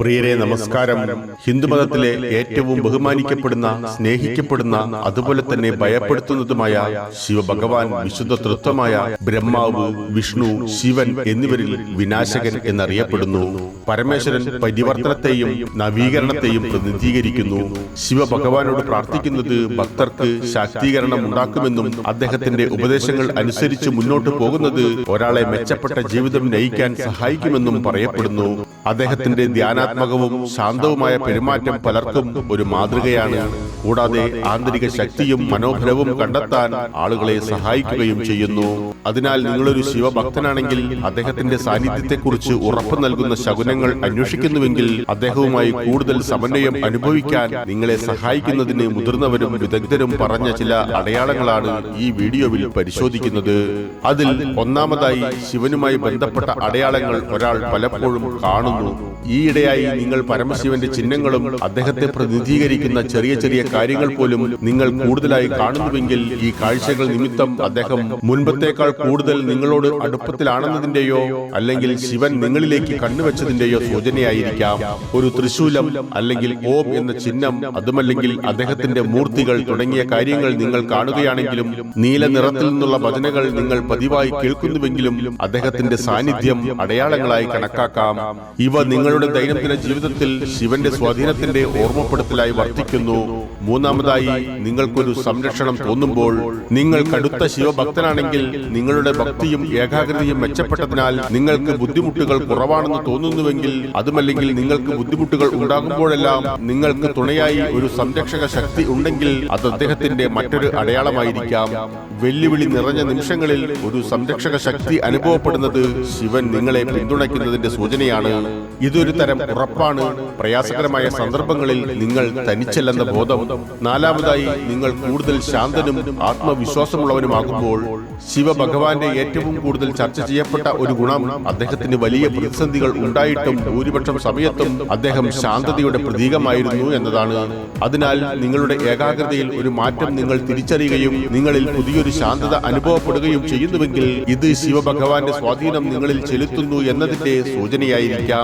പ്രിയരെ നമസ്കാരം. ഹിന്ദുമതത്തിലെ ഏറ്റവും ബഹുമാനിക്കപ്പെടുന്ന സ്നേഹിക്കപ്പെടുന്ന അതുപോലെ തന്നെ ഭയപ്പെടുത്തുന്നതുമായ ശിവഭഗവാൻ വിശുദ്ധ തൃത്വമായ ബ്രഹ്മാവ് വിഷ്ണു ശിവൻ എന്നിവരിൽ വിനാശകൻ എന്നറിയപ്പെടുന്നു. പരമേശ്വരൻ പരിവർത്തനത്തെയും നവീകരണത്തെയും പ്രതിനിധീകരിക്കുന്നു. ശിവഭഗവാനോട് പ്രാർത്ഥിക്കുന്നത് ഭക്തർക്ക് ശാക്തീകരണം ഉണ്ടാക്കുമെന്നും അദ്ദേഹത്തിന്റെ ഉപദേശങ്ങൾ അനുസരിച്ച് മുന്നോട്ട് പോകുന്നത് ഒരാളെ മെച്ചപ്പെട്ട ജീവിതം നയിക്കാൻ സഹായിക്കുമെന്നും പറയപ്പെടുന്നു. അദ്ദേഹത്തിന്റെ ധ്യാനാത്മകവും ശാന്തവുമായ പെരുമാറ്റം പലർക്കും ഒരു മാതൃകയാണ്. കൂടാതെ ആന്തരിക ശക്തിയും മനോബലവും കണ്ടെത്താൻ ആളുകളെ സഹായിക്കുകയും ചെയ്യുന്നു. അതിനാൽ നിങ്ങളൊരു ശിവഭക്തനാണെങ്കിൽ അദ്ദേഹത്തിന്റെ സാന്നിധ്യത്തെക്കുറിച്ച് ഉറപ്പു നൽകുന്ന ശകുനങ്ങൾ അന്വേഷിക്കുന്നുവെങ്കിൽ അദ്ദേഹവുമായി കൂടുതൽ സമന്വയം അനുഭവിക്കാൻ നിങ്ങളെ സഹായിക്കുന്നതിന് മുതിർന്നവരും വിദഗ്ധരും പറഞ്ഞ ചില അടയാളങ്ങളാണ് ഈ വീഡിയോയിൽ പരിശോധിക്കുന്നത്. അതിൽ ഒന്നാമതായി ശിവനുമായി ബന്ധപ്പെട്ട അടയാളങ്ങൾ ഒരാൾ പലപ്പോഴും കാണുന്നു. ഈയിടെയായി നിങ്ങൾ പരമശിവന്റെ ചിഹ്നങ്ങളും അദ്ദേഹത്തെ പ്രതിനിധീകരിക്കുന്ന ചെറിയ ചെറിയ കാര്യങ്ങൾ പോലും നിങ്ങൾ കൂടുതലായി കാണുന്നുവെങ്കിൽ ഈ കാഴ്ചകൾ നിമിത്തം അദ്ദേഹം മുൻപത്തേക്കാൾ കൂടുതൽ നിങ്ങളോട് അടുപ്പത്തിലാണെന്നതിന്റെയോ അല്ലെങ്കിൽ ശിവൻ നിങ്ങളിലേക്ക് കണ്ണുവെച്ചതിന്റെയോ സൂചനയായിരിക്കാം. ഒരു തൃശൂലം അല്ലെങ്കിൽ ഓം എന്ന ചിഹ്നം അതുമല്ലെങ്കിൽ അദ്ദേഹത്തിന്റെ മൂർത്തികൾ തുടങ്ങിയ കാര്യങ്ങൾ നിങ്ങൾ കാണുകയാണെങ്കിലും നീല നിറത്തിൽ നിന്നുള്ള ഭജനകൾ നിങ്ങൾ പതിവായി കേൾക്കുന്നുവെങ്കിലും അദ്ദേഹത്തിന്റെ സാന്നിധ്യം അടയാളങ്ങളായി കണക്കാക്കാം. ഇവ നിങ്ങളുടെ ദൈനംദിന ജീവിതത്തിൽ ശിവന്റെ സ്വാധീനത്തിന്റെ ഓർമ്മപ്പെടുത്തലായി വർത്തിക്കുന്നു. മൂന്നാമതായി നിങ്ങൾക്കൊരു സംരക്ഷണം തോന്നുമ്പോൾ നിങ്ങൾ കടുത്ത ശിവഭക്തനാണെങ്കിൽ നിങ്ങളുടെ ഭക്തിയും ഏകാഗ്രതയും മെച്ചപ്പെട്ടതിനാൽ നിങ്ങൾക്ക് ബുദ്ധിമുട്ടുകൾ കുറവാണെന്ന് തോന്നുന്നുവെങ്കിൽ അതുമല്ലെങ്കിൽ നിങ്ങൾക്ക് ബുദ്ധിമുട്ടുകൾ ഉണ്ടാകുമ്പോഴെല്ലാം നിങ്ങൾക്ക് തുണയായി ഒരു സംരക്ഷക ശക്തി ഉണ്ടെങ്കിൽ അത് അദ്ദേഹത്തിന്റെ മറ്റൊരു അടയാളമായിരിക്കാം. വെല്ലുവിളി നിറഞ്ഞ നിമിഷങ്ങളിൽ ഒരു സംരക്ഷക ശക്തി അനുഭവപ്പെടുന്നത് ശിവൻ നിങ്ങളെ പിന്തുണയ്ക്കുന്നതിന്റെ സൂചനയാണ്. ഇതൊരു തരം ഉറപ്പാണ്. പ്രയാസകരമായ സന്ദർഭങ്ങളിൽ നിങ്ങൾ തനിച്ചല്ലെന്ന ബോധം. നാലാമതായി നിങ്ങൾ കൂടുതൽ ശാന്തനും ആത്മവിശ്വാസമുള്ളവനുമാകുമ്പോൾ ശിവഭഗവാന്റെ ഏറ്റവും കൂടുതൽ ചർച്ച ചെയ്യപ്പെട്ട ഒരു ഗുണം അദ്ദേഹത്തിന് വലിയ പ്രതിസന്ധികൾ ഉണ്ടായിട്ടും ഭൂരിപക്ഷം സമയത്തും അദ്ദേഹം ശാന്തതയുടെ പ്രതീകമായിരുന്നു എന്നതാണ്. അതിനാൽ നിങ്ങളുടെ ഏകാഗ്രതയിൽ ഒരു മാറ്റം നിങ്ങൾ തിരിച്ചറിയുകയും നിങ്ങളിൽ പുതിയൊരു ശാന്തത അനുഭവപ്പെടുകയും ചെയ്യുന്നുവെങ്കിൽ ഇത് ശിവഭഗവാന്റെ സ്വാധീനം നിങ്ങളിൽ ചെലുത്തുന്നു എന്നതിന്റെ സൂചനയായിരിക്കാം.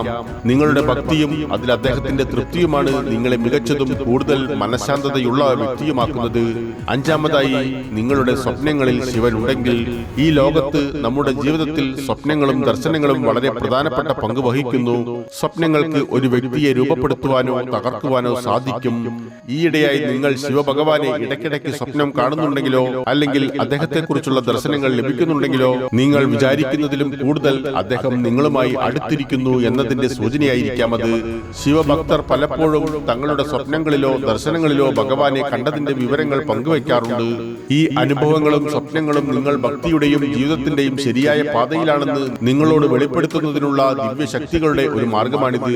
നിങ്ങളുടെ ഭക്തിയും അതിൽ അദ്ദേഹത്തിന്റെ തൃപ്തിയുമാണ് നിങ്ങളെ മികച്ചതും കൂടുതൽ മനഃശാന്തതയുള്ള വ്യക്തിയുമാക്കുന്നത്. അഞ്ചാമതായി നിങ്ങളുടെ സ്വപ്നങ്ങളിൽ ശിവൻ ഉണ്ടെങ്കിൽ ഈ ലോകത്ത് നമ്മുടെ ജീവിതത്തിൽ സ്വപ്നങ്ങളും ദർശനങ്ങളും വളരെ പ്രധാനപ്പെട്ട പങ്ക് വഹിക്കുന്നു. സ്വപ്നങ്ങൾക്ക് ഒരു വ്യക്തിയെ രൂപപ്പെടുത്തുവാനോ തകർക്കുവാനോ സാധിക്കും. ഈയിടെയായി നിങ്ങൾ ശിവഭഗവാനെ ഇടയ്ക്കിടയ്ക്ക് സ്വപ്നം കാണുന്നുണ്ടെങ്കിലോ അല്ലെങ്കിൽ അദ്ദേഹത്തെക്കുറിച്ചുള്ള ദർശനങ്ങൾ ലഭിക്കുന്നുണ്ടെങ്കിലോ നിങ്ങൾ വിചാരിക്കുന്നതിലും കൂടുതൽ അദ്ദേഹം നിങ്ങളുമായി അടുത്തിരിക്കുന്നു എന്നതിന്റെ സൂചനയായിരിക്കാം അത്. ശിവഭക്തർ പലപ്പോഴും തങ്ങളുടെ സ്വപ്നങ്ങളിലോ ദർശനങ്ങളിലോ ഭഗവാനെ കണ്ടതിന്റെ വിവരങ്ങൾ പങ്കുവയ്ക്കാറുണ്ട് ഈ അനുഭവങ്ങളും സ്വപ്നങ്ങളും നിങ്ങൾ ഭക്തിയുടെയും ജീവിതത്തിന്റെയും ശരിയായ പാതയിലാണെന്ന് നിങ്ങളോട് വെളിപ്പെടുത്തുന്നതിനുള്ള ദിവ്യശക്തികളുടെ ഒരു മാർഗമാണിത്.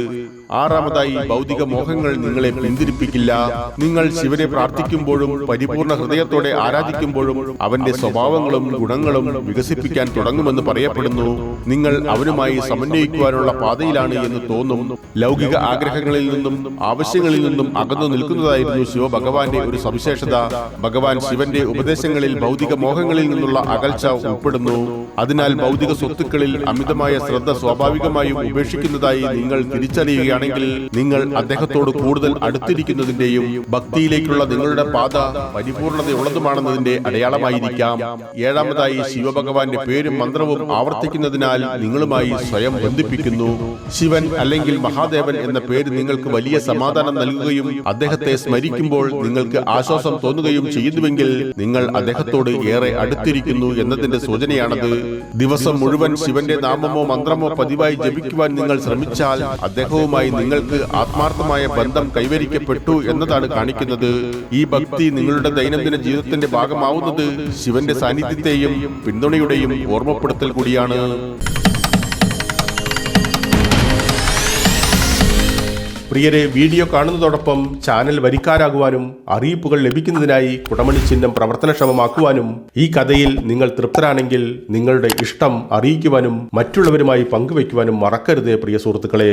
ആറാമതായി ഭൗതിക മോഹങ്ങൾ നിങ്ങളെ പിന്തിരിപ്പിക്കില്ല. നിങ്ങൾ ശിവനെ പ്രാർത്ഥിക്കുമ്പോഴും പരിപൂർണ ഹൃദയത്തോടെ ആരാധിക്കുമ്പോഴും അവന്റെ സ്വഭാവങ്ങളും ഗുണങ്ങളും വികസിപ്പിക്കാൻ തുടങ്ങുമെന്ന് പറയപ്പെടുന്നു. നിങ്ങൾ അവനുമായി സമന്വയിക്കുവാനുള്ള പാതയിലാണ് എന്ന് തോന്നും. ലൗകിക ആഗ്രഹങ്ങളിൽ നിന്നും ആവശ്യങ്ങളിൽ നിന്നും അകന്നു നിൽക്കുന്നതായിരുന്നു ശിവഭഗവാന്റെ ഒരു സവിശേഷത. ഭഗവാൻ ശിവന്റെ ഉപദേശങ്ങളിൽ ഭൗതിക മോഹങ്ങളിൽ നിന്നുള്ള അകൽച്ച ഉൾപ്പെടുന്നു. അതിനാൽ ഭൗതിക സ്വത്തുക്കളിൽ അമിതമായ ശ്രദ്ധ സ്വാഭാവികമായും ഉപേക്ഷിക്കുന്നതായി നിങ്ങൾ തിരിച്ചറിയുകയാണെങ്കിൽ നിങ്ങൾ അദ്ദേഹത്തോട് കൂടുതൽ അടുത്തിരിക്കുന്നതിന്റെയും ഭക്തിയിലേക്കുള്ള നിങ്ങളുടെ പാത പരിപൂർണതയുള്ളതുമാണെന്നതിന്റെ അടയാളമായിരിക്കാം. ഏഴാമതായി ശിവഭഗവാന്റെ പേരും മന്ത്രവും ആവർത്തിക്കുന്നതിനാൽ നിങ്ങളുമായി സ്വയം ബന്ധിപ്പിക്കുന്നു. ശിവൻ അല്ലെങ്കിൽ മഹാദേവൻ എന്ന പേര് നിങ്ങൾക്ക് വലിയ സമാധാനം നൽകുകയും അദ്ദേഹത്തെ സ്മരിക്കുമ്പോൾ നിങ്ങൾക്ക് ആശ്വാസം തോന്നുകയും ചെയ്യുന്നുവെങ്കിൽ നിങ്ങൾ അദ്ദേഹത്തോട് ഏറെ അടുത്തിരിക്കുന്നു എന്നതിന്റെ സൂചനയാണത്. ദിവസം മുഴുവൻ ശിവന്റെ നാമമോ മന്ത്രമോ പതിവായി ജപിക്കുവാൻ നിങ്ങൾ ശ്രമിച്ചാൽ അദ്ദേഹവുമായി നിങ്ങൾക്ക് ആത്മാർത്ഥമായ ബന്ധം കൈവരിക്കപ്പെട്ടു എന്നതാണ് കാണിക്കുന്നത്. ഈ ഭക്തി നിങ്ങളുടെ ദൈനംദിന ജീവിതത്തിന്റെ ഭാഗമാവുന്നത് ശിവന്റെ സാന്നിധ്യത്തെയും പിന്തുണയുടെയും ഓർമ്മപ്പെടുത്തൽ കൂടിയാണ്. പ്രിയരെ വീഡിയോ കാണുന്നതോടൊപ്പം ചാനൽ വരിക്കാരാകുവാനും അറിയിപ്പുകൾ ലഭിക്കുന്നതിനായി കുടമണി ചിഹ്നം പ്രവർത്തനക്ഷമമാക്കുവാനും ഈ കഥയിൽ നിങ്ങൾ തൃപ്തരാണെങ്കിൽ നിങ്ങളുടെ ഇഷ്ടം അറിയിക്കുവാനും മറ്റുള്ളവരുമായി പങ്കുവയ്ക്കുവാനും മറക്കരുത് പ്രിയ സുഹൃത്തുക്കളെ.